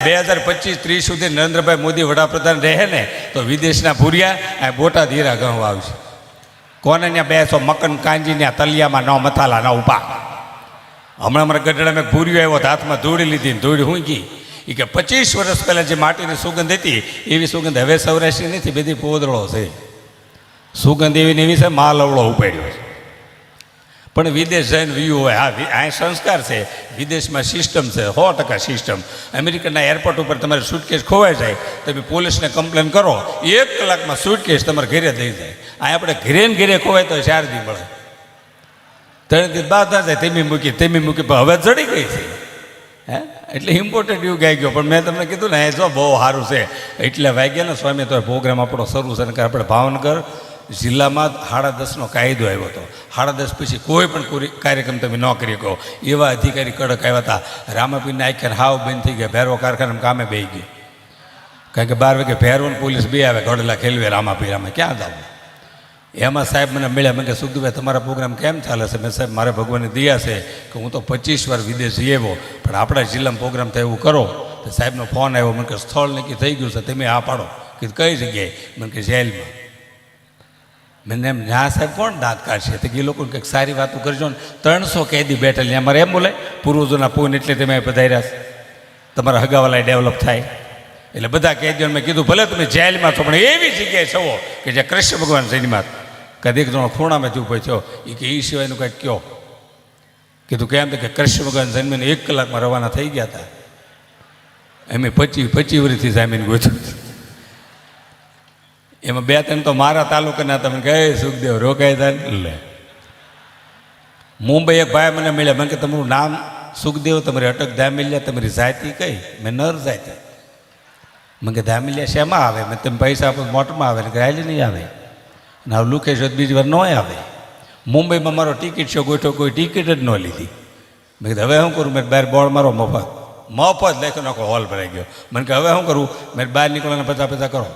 બે હજાર પચીસ ત્રીસ સુધી નરેન્દ્રભાઈ મોદી વડાપ્રધાન રહે ને, તો વિદેશના ભૂરિયા આ બોટાદ હીરા ઘઉં આવશે કોને ત્યાં બેસો મકન કાંજી ત્યાં તલિયામાં ન મથાલા, ન ઉપા હમણાં અમારા ગઢડા મેં ભૂર્યો આવ્યો હાથમાં ધૂળી લીધી ને ધૂળી હુંકી એ કે પચીસ વર્ષ પહેલાં જે માટીની સુગંધ હતી, એવી સુગંધ હવે સૌરાષ્ટ્રની નથી, બધી પોદળો છે. સુગંધ એવી ને એવી છે માલવડો ઉપાડ્યો પણ વિદેશ જઈને વ્યૂ હોય. હા અહીં સંસ્કાર છે. વિદેશમાં સિસ્ટમ છે. સો ટકા સિસ્ટમ અમેરિકનના એરપોર્ટ ઉપર તમારે સુટકેસ ખોવાઈ જાય. તમે પોલીસને કમ્પ્લેન કરો. એક કલાકમાં સુટકેસ તમારે ઘેરે દઈ જાય. આ આપણે ઘેરે ને ઘરે ખોવાય તો ચાર દી મળે. ત્રણ દી બાદ જાય તેમી મૂકી તેમી મૂકી, પણ હવે ચડી ગઈ છે. હે? એટલે ઇમ્પોર્ટન્ટ યુગ આવી ગયો. પણ મેં તમને કીધું ને, એ જો બહુ સારું છે. એટલે વાગ્યા ને સ્વામી, તો પ્રોગ્રામ આપણો શરૂ છે ને આપણે ભાવનગર જિલ્લામાં સાડા દસનો કાયદો આવ્યો હતો. સાડા દસ પછી કોઈ પણ કાર્યક્રમ તમે ન કરી શકો. એવા અધિકારી કડક આવ્યા હતા. રામાપીરને આખ્યાને હાવ બંધ થઈ ગયા. ભેરવો કારખાનામાં કામે બેસી ગઈ કારણ કે બાર વાગે ભેરવો પોલીસ બે આવે ગોડલા ખેલવે રામાપીરામાં ક્યાં જવું? એમાં સાહેબ મને મળ્યા. મેં કે સુખદુભાઈ તમારા પ્રોગ્રામ કેમ ચાલે છે? મેં સાહેબ, મારે ભગવાનની દયા છે કે હું તો પચીસ વાર વિદેશ આવ્યો. પણ આપણા જિલ્લામાં પ્રોગ્રામ થાય એવું કરો. તો સાહેબનો ફોન આવ્યો. મને કે સ્થળ નક્કી થઈ ગયું છે. તમે આ પાડો. કે કઈ જગ્યાએ? મને કે, જેલમાં. મને એમ ના સાહેબ, કોણ દાંત કાઢશે તો એ લોકોને કંઈક સારી વાતો કરજો ને. ત્રણસો કેદી બેઠેલ ત્યાં અમારે એમ બોલે પૂર્વજોના પૂન એટલે તમે પધાર્યા છે. તમારા હગાવાલા ડેવલપ થાય. એટલે બધા કેદીઓને મેં કીધું, ભલે તમે જેલમાં છો, પણ એવી જગ્યાએ છો કે જ્યાં કૃષ્ણ ભગવાન જૈનમાં કદીક જણો ખૂણામાંથી ઊભો થયો. એ કે એ સિવાયનું કંઈક કયો. કીધું કેમ કે કૃષ્ણ ભગવાન જન્મીને એક કલાકમાં રવાના થઈ ગયા હતા એમ પચી પચી વર્ષથી જામીન ગોઠવ્યું. એમાં બે ત્રણ તો મારા તાલુકાના તમે કહે, સુખદેવ રોકાય થાય લે. મુંબઈ એક ભાઈ મને મળ્યા. મને કે તમારું નામ સુખદેવ, તમારી અટક ધામિલ્યા, તમારી જાતિ કઈ? મેં, નર જાતિ. મને કે ધામિલ્યા શેમાં આવે? મેં તમે પૈસા આપો મોટમાં આવે ને કે રાયલી નહીં આવે. ને લુકેશ હોત બીજી વાર ન આવે. મુંબઈમાં મારો ટિકિટ છે ગોઠો કોઈ ટિકિટ જ ન લીધી. મેં કીધું, હવે શું કરું? મેં બહાર બોર્ડ મારો મફત. મફત લેખો નાખો હોલ ભરાઈ ગયો. મને કે હવે શું કરું? મેં બહાર નીકળવાના પચાસ પચાસ કરો.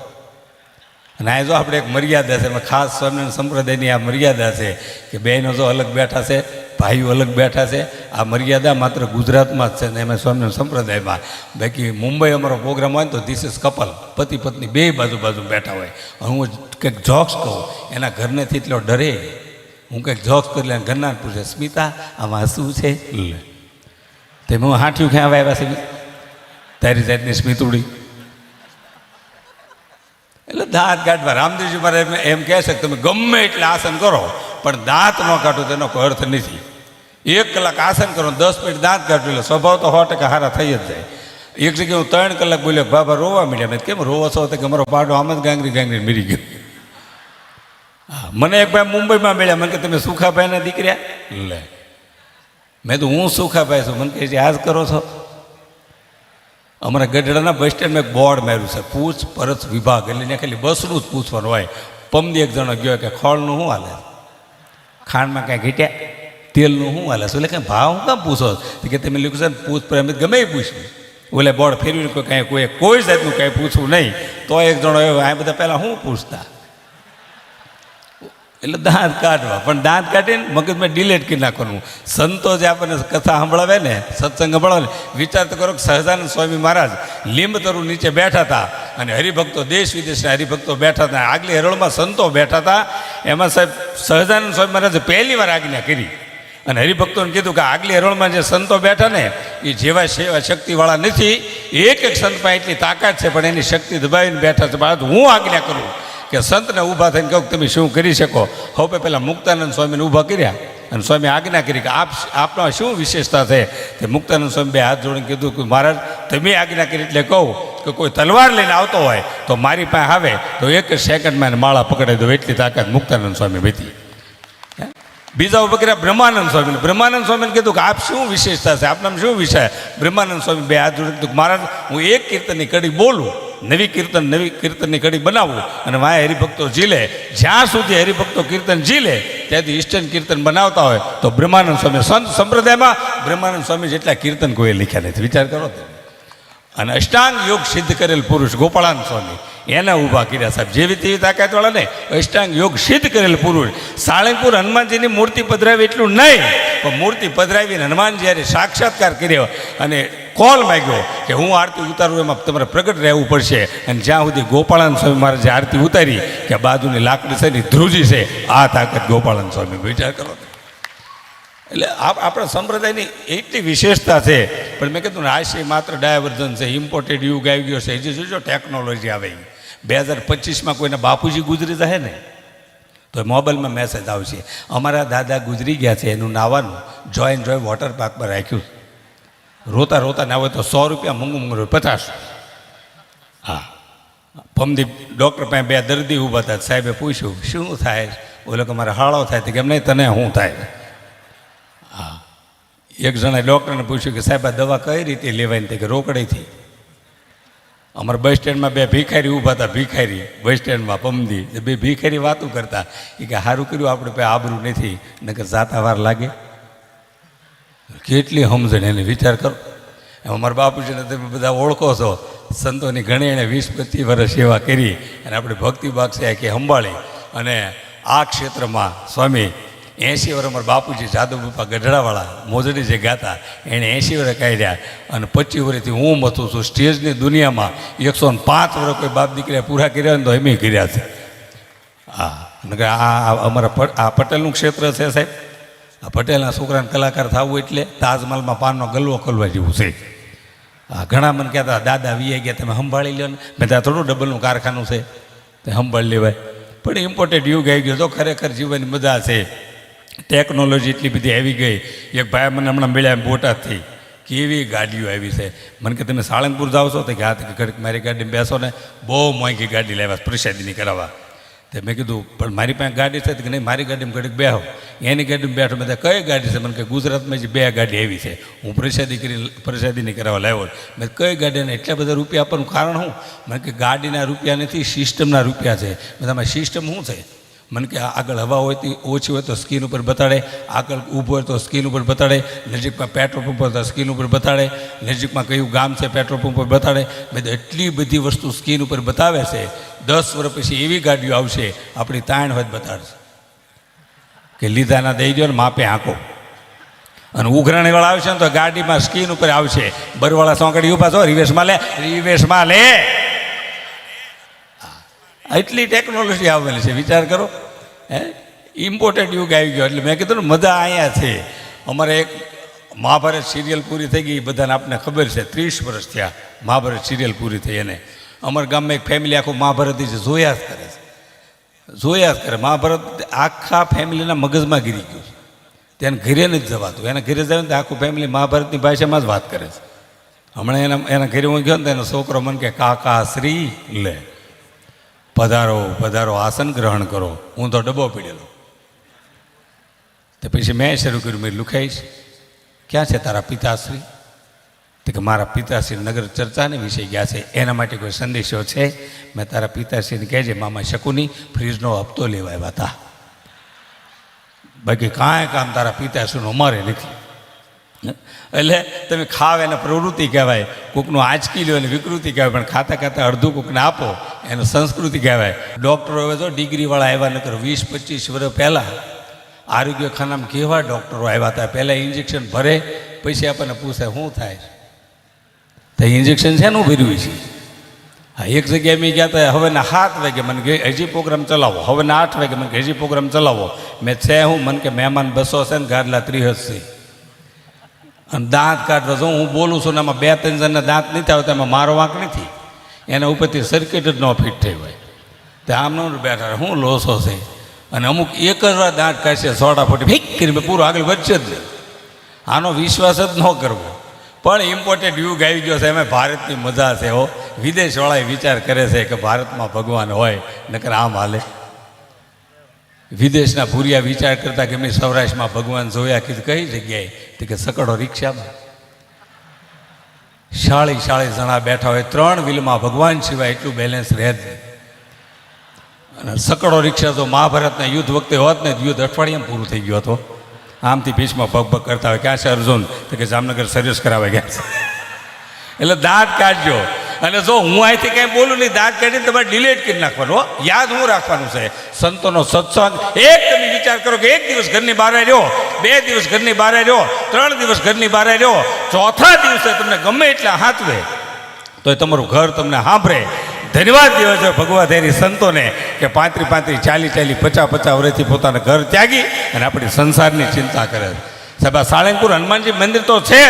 અને આ જો આપણે એક મર્યાદા છે ખાસ સ્વામી સંપ્રદાયની આ મર્યાદા છે કે બહેનો જો અલગ બેઠા છે, ભાઈઓ અલગ બેઠા છે, આ મર્યાદા માત્ર ગુજરાતમાં જ છે ને એમાં સ્વામી સંપ્રદાયમાં. બાકી મુંબઈ અમારો પ્રોગ્રામ હોય તો ધીસ ઇઝ કપલ પતિ પત્ની બે બાજુ બાજુ બેઠા હોય. હું કંઈક જોક્સ કહું, એના ઘરનેથી એટલો ડરે. હું કંઈક જોક્સ કરી લે ઘરના પૂછે, સ્મિતા, આમાં શું છે? તેમ હું હાંઠ્યું ક્યાં આવ્યા છે? તારી જાતની સ્મિતુડી દાંત કાઢવા રામદેવજી મારે એમ એમ કહે છે કે તમે ગમે એટલે આસન કરો પણ દાંત ન કાઢો તેનો કોઈ અર્થ નથી એક કલાક આસન કરો ને દસ મિનિટ દાંત કાઢો એટલે સ્વભાવ તો સો ટકા હારા થઈ જ જાય એક જગ્યાએ હું ત્રણ કલાક બોલ્યો કે બાબા રોવા મળ્યા મેં કીધું, કેમ રોવો છો તો કે મારો પાડો આમ જ ગાંગરી ગાંગરી મરી ગયો હા મને એક ભાઈ મુંબઈમાં મળ્યા મને કે તમે સુખાભાઈના દીકરા લે મેં તો હું સુખાભાઈ છું મને કહે છે આજ કરો છો અમારા ગઢડાના બસ સ્ટેન્ડમાં એક બોર્ડ માર્યું છે પૂછપરછ વિભાગ. એટલે ત્યાં ખાલી બસનું જ પૂછવાનું હોય. પમદી એક જણો ગયો કે ખોળનું શું હાલે? ખાંડમાં કાંઈ ઘીટ્યા? તેલનું શું હાલે? એટલે કાંઈ ભાવ હું કામ પૂછો? કે તમે લખ્યું છે ને, પૂછ ગમે એ પૂછ્યું. ઓલે બોર્ડ ફેરવીને કોઈ કાંઈ, કોઈ કોઈ જાતનું કાંઈ પૂછવું નહીં. તો એક જણો એવો, આ બધા પહેલાં શું પૂછતા? એટલે દાંત કાઢવા. પણ દાંત કાઢીને મગજમાં ડિલેટ કરી નાખવાનું. સંતો જે આપણને કથા સંભળાવે ને, સત્સંગ સંભળાવે વિચાર તો કરો કે સહજાનંદ સ્વામી મહારાજ લીંબ તરુ નીચે બેઠા હતા અને હરિભક્તો દેશ વિદેશના હરિભક્તો બેઠા હતા. આગલી હરોળમાં સંતો બેઠા હતા. એમાં સાહેબ સહજાનંદ સ્વામી મહારાજે પહેલી વાર આજ્ઞા કરી. અને હરિભક્તોને કીધું કે આગલી હરોળમાં જે સંતો બેઠા ને, એ જેવા સેવા શક્તિવાળા નથી. એક એક સંતમાં એટલી તાકાત છે, પણ એની શક્તિ દબાવીને બેઠા છે. હું આજ્ઞા કરું. કે સંતને ઊભા થઈને કહું તમે શું કરી શકો? હવે પહેલાં મુક્તાનંદ સ્વામીને ઊભા કર્યા અને સ્વામી આજ્ઞા કરી કે આપ આપના શું વિશેષતા છે? તે મુક્તાનંદ સ્વામી બે હાથ જોડીને કીધું કે મહારાજ, તમે આજ્ઞા કરી એટલે કહું કે કોઈ તલવાર લઈને આવતો હોય તો મારી પાસે આવે, તો એક જ સેકન્ડમાં એને માળા પકડાઈ દો એટલી તાકાત મુક્તાનંદ સ્વામી વીતી બીજા ઊભા કર્યા બ્રહ્માનંદ સ્વામીને. બ્રહ્માનંદ સ્વામીને કીધું કે આપ શું વિશેષતા છે? આપના શું વિષય? બ્રહ્માનંદ સ્વામી બે હાથ જોડી કીધું મહારાજ, હું એક કીર્તનની કડી બોલું નવી કીર્તન, નવી કીર્તનની કડી બનાવું અને વાય હરિભક્તો ઝીલે. જ્યાં સુધી હરિભક્તો કીર્તન ઝીલે, ત્યાંથી ઈષ્ટન કીર્તન બનાવતા હોય, તો બ્રહ્માનંદ સ્વામી સંત સંપ્રદાયમાં બ્રહ્માનંદ સ્વામી જેટલા કીર્તન કોઈ લખ્યા નથી. વિચાર કરો અને અષ્ટાંગ યોગ સિદ્ધ કરેલ પુરુષ ગોપાળાન સ્વામી, એને ઊભા કર્યા સાહેબ. જેવી તેવી તાકાતવાળા ને અષ્ટાંગ યોગ સિદ્ધ કરેલ પુરુષ. સાળંગપુર હનુમાનજીની મૂર્તિ પધરાવી એટલું નહીં, પણ મૂર્તિ પધરાવીને હનુમાન જ્યારે સાક્ષાત્કાર કર્યો અને કોલ માગ્યો કે હું આરતી ઉતારું, એમાં તમારે પ્રગટ રહેવું પડશે. અને જ્યાં સુધી ગોપાળાન સ્વામી મહારાજે આરતી ઉતારી, કે બાજુની લાકડી છે ને ધ્રુજી છે, આ તાકાત ગોપાળાન સ્વામી વિચાર કરો. એટલે આપ, આપણા સંપ્રદાયની એટલી વિશેષતા છે. પણ મેં કીધું ને, આ છે માત્ર ડાયવર્ઝન છે ઇમ્પોર્ટેડ યુગ આવી ગયો છે. હજી જોજો ટેકનોલોજી આવે. બે હજાર પચીસમાં કોઈને બાપુજી ગુજરી જાય ને, તો મોબાઈલમાં મેસેજ આવશે. અમારા દાદા ગુજરી ગયા છે, એનું નાવાનું જોઈન જોઈ વોટર પાર્કમાં રાખ્યું. રોતા રોતા ના હોય તો સો રૂપિયા મૂંગું મૂંગું પચાસ. હા. પમદી ડૉક્ટર પાસે બે દર્દી ઊભા હતા, સાહેબે પૂછ્યું, શું થાય? ઓલો કે, મારે હાળો થાય. તો કેમ નહીં, તને શું થાય? હા. એક જણાએ ડૉક્ટરને પૂછ્યું કે, સાહેબ, આ દવા કઈ રીતે લેવાય? તે કે રોકડેથી અમારા બસ સ્ટેન્ડમાં બે ભિખારી ઊભા હતા, ભિખારી, બસ સ્ટેન્ડમાં પમદી બે ભિખારી વાતું કરતા. એ કે સારું કર્યું, આપણે પાસે આબરું નથી. નકર જાતા વાર લાગે. કેટલી સમજણ એને, વિચાર કરો. અમારા બાપુજીને તમે બધા ઓળખો છો. સંતોની ઘણી એણે વીસ પચીસ વર્ષ સેવા કરી અને આપણે ભક્તિ બાગશે કે સંભાળી. અને આ ક્ષેત્રમાં સ્વામી, એંશી વર્ષ અમારા બાપુજી જાદવ બાપા ગઢડાવાળા મોજડી જે ગાતા એણે એંશી વર્ષ કાઢ્યા અને પચીસ વર્ષથી હું મથું છું. સ્ટેજની દુનિયામાં એકસો ને પાંચ વર્ષ કોઈ બાપ દીકરીએ પૂરા કર્યા ને તો એમ કર્યા છે. હા આ અમારા આ પટેલનું ક્ષેત્ર છે સાહેબ. આ પટેલના છોકરાને કલાકાર થવું એટલે તાજમહલમાં પાનનો ગલવો ખોલવા જેવું છે. આ ઘણા મને કહેતા દાદા વીએ ગયા, તમે સંભાળી લો ને. મેં ત્યાં થોડું ડબલનું કારખાનું છે. તે સંભાળી લેવાય. પણ ઇમ્પોર્ટેડ યુગ આવી ગયો તો ખરેખર જીવનની મજા છે. ટેકનોલોજી એટલી બધી આવી ગઈ. એક ભાઈ મને હમણાં મળ્યા બોટાદથી કેવી ગાડીઓ આવી છે. મને કે, તમે સાળંગપુર જાઓ છો? તો કે, હા. મારી ગાડીમાં બેસો ને. બહુ મોંઘી ગાડી લાવ્યા, પ્રસાદીની કરાવવા. તે મેં કીધું, પણ મારી પાસે ગાડી છે. કે, નહીં, મારી ગાડીમાં ઘડીક બેહો. એની ગાડીમાં બેઠો મેં કઈ ગાડી છે? મને કે, ગુજરાતમાં જે બે ગાડી આવી છે, હું પ્રસાદી કરી, પ્રસાદીની કરાવવા લાવ્યો મેં કઈ ગાડીને એટલા બધા રૂપિયા આપવાનું કારણ શું? મને કે, ગાડીના રૂપિયા નથી, સિસ્ટમના રૂપિયા છે. મેં તમારી સિસ્ટમ શું છે? મને કે આગળ હવા હોય તો ઓછી હોય તો સ્કીન ઉપર બતાડે, આગળ ઊભો હોય તો સ્કીન ઉપર બતાડે, નજીકમાં પેટ્રોલ પંપ હોય તો સ્કીન ઉપર બતાડે, નજીકમાં કયું ગામ છે પેટ્રોલ પંપ પર બતાડે. બધા, એટલી બધી વસ્તુ સ્કીન ઉપર બતાવે છે, દસ વર્ષ પછી એવી ગાડીઓ આવશે, આપણી તાણ હોય બતાડશે. કે લીધાના દઈ દો ને માપે આંકો અને ઉઘરાણીવાળા આવશે ને તો ગાડીમાં સ્કીન ઉપર આવશે. બરવાળા સોંકડી ઊભા છો રિવેશમાં લે રિવેશમાં લે. એટલી ટેકનોલોજી આવેલી છે, વિચાર કરો. હે? ઇમ્પોર્ટન્ટ યુગ આવી ગયો, એટલે મેં કીધું ને, મજા અહીંયા છે. અમારે એક મહાભારત સિરિયલ પૂરી થઈ ગઈ બધાને આપને ખબર છે. ત્રીસ વર્ષ થયા મહાભારત સિરિયલ પૂરી થઈ એને. અમારા ગામમાં એક ફેમિલી આખું મહાભારત જે જોયા જ કરે છે. જોયા જ કરે. મહાભારત આખા ફેમિલીના મગજમાં ગીરી ગયું છે. તેને ઘરે નથી જવાતું. એના ઘરે જાય ને આખું ફેમિલી મહાભારતની ભાષામાં જ વાત કરે છે. હમણાં એના એના ઘરે હું ગયો ને તો એનો છોકરો મને કે કાકા, શ્રી, લે. પધારો પધારો, આસન ગ્રહણ કરો. હું તો ડબ્બો પીડેલો. તો પછી મેં શરૂ કર્યું, મેં લુખાઈશ. ક્યાં છે તારા પિતાશ્રી? તો કે મારા પિતાશ્રી નગર ચર્ચાને વિશે ગયા છે. એના માટે કોઈ સંદેશો છે? મેં તારા પિતાશ્રીને કહેજે મામા શકુની ફ્રીજનો હપ્તો લેવા આવ્યા હતા બાકી કાંઈ કામ તારા પિતાશ્રીનું અમારે નથી. એટલે તમે ખાવ એને પ્રવૃત્તિ કહેવાય. કોકનું આંચકી લો એને વિકૃતિ કહેવાય, પણ ખાતા ખાતા અડધું કોકને આપો, એને સંસ્કૃતિ કહેવાય. ડૉક્ટરો હવે તો ડિગ્રીવાળા આવ્યા, નકર વીસ પચીસ વર્ષ પહેલાં આરોગ્ય ખાનામાં કેવા ડૉક્ટરો આવ્યા હતા? પહેલાં ઇન્જેક્શન ભરે, પછી આપણને પૂછે શું થાય તો ઇન્જેક્શન શેનું ભર્યું છે? હા, એક જગ્યાએ મેં ગયા હતા હવેના સાત વાગે મને હજી પ્રોગ્રામ ચલાવો. હવેના આઠ વાગે મને હજી પ્રોગ્રામ ચલાવો. મેં છે હું, મને કે મહેમાન બસો છે ને ગાદલા ત્રીસ છે અને દાંત કાઢતો જો હું બોલું છું ને એમાં બે, ત્રણ જણના દાંત નથી આવતા, એમાં મારો વાંક નથી. એના ઉપરથી સર્કિટ જ ન ફિટ થઈ હોય. તે આમ ન બેઠા શું લોસો છે. અને અમુક એક જ વાર દાંત કાઢશે, સોડા ફોટી ફીક કરીને પૂરું આગળ વધશે જ નહીં. આનો વિશ્વાસ જ ન કરવો. પણ ઇમ્પોર્ટેડ યુગ આવી ગયો છે, એમાં ભારતની મજા છે હો. વિદેશવાળાએ વિચાર કરે છે કે ભારતમાં ભગવાન હોય, નકર આમ હાલે. વિદેશના ભૂરિયા વિચાર કરતા કે મેં સૌરાષ્ટ્રમાં ભગવાન જોયા કીધું, કઈ જગ્યાએ? તો કે સકડો રિક્ષામાં. શાળી શાળી જણા બેઠા હોય, ત્રણ વ્હીલમાં ભગવાન સિવાય એટલું બેલેન્સ રહે અને સકડો રિક્ષા તો મહાભારતના યુદ્ધ વખતે હોત ને યુદ્ધ અઠવાડિયામાં પૂરું થઈ ગયું હતો આમથી ભીષમાં પગ પગ કરતા હોય ક્યાં છે અર્જુન? તો કે જામનગર સર્વિસ કરાવે ગયા એટલે દાંત કાઢજો. અને જો હું અહીંથી કંઈ બોલું નહીં, દાંત કાઢીને તમારે ડિલેટ કરી નાખવાનું યાદ હું રાખવાનું છે. સંતોનો સત્સંગ, એક તમે વિચાર કરો કે એક દિવસ ઘરની બહાર રહ્યો બે દિવસ ઘરની બહાર રહ્યો ત્રણ દિવસ ઘરની બહાર રહ્યો ચોથા દિવસે તમને ગમે એટલા હાથવે તો એ તમારું ઘર તમને સાંભળે. ધન્યવાદ દેવા છે ભગવા ધૈર્ય સંતોને કે પાંત્રી પાંત્રી, ચાલી ચાલી, પચાસ પચાસ વર્ષથી પોતાના ઘર ત્યાગી અને આપણી સંસારની ચિંતા કરે છે. સાહેબ, આ સાળંગપુર હનુમાનજી મંદિર તો છે.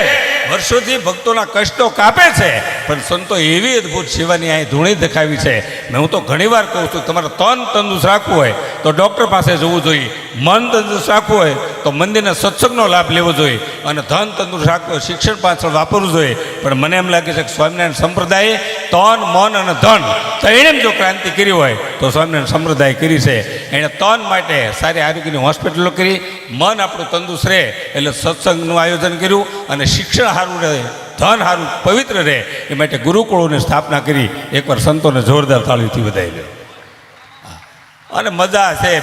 વર્ષોથી ભક્તોના કષ્ટો કાપે છે, પણ સંતો એવી અદ્ભુત સેવાની અહીં ધૂણી દેખાવી છે. ને હું તો ઘણીવાર કહું છું, તમારે તન તંદુરસ્ત રાખવું હોય તો ડૉક્ટર પાસે જવું જોઈએ, મન તંદુરસ્ત રાખવું હોય તો મંદિરના સત્સંગનો લાભ લેવો જોઈએ અને ધન તંદુરસ્ત રાખવું હોય, શિક્ષણ પાછળ વાપરવું જોઈએ. પણ મને એમ લાગે છે કે સ્વામિનારાયણ સંપ્રદાયે તન, મન અને ધન ત્રણેયમ જો ક્રાંતિ કરી હોય તો સ્વામિનારાયણ સંપ્રદાય કરી છે. એણે તન માટે સારી આરોગ્યની હોસ્પિટલો કરી, મન આપણું તંદુરસ્ત રહે એટલે સત્સંગનું આયોજન કર્યું અને શિક્ષણ સારું રહે, ધન સારું પવિત્ર રહે, એ માટે ગુરુકુળોની સ્થાપના કરી, એકવાર સંતોને જોરદાર તાળીથી વધાવી લે અને મજા છે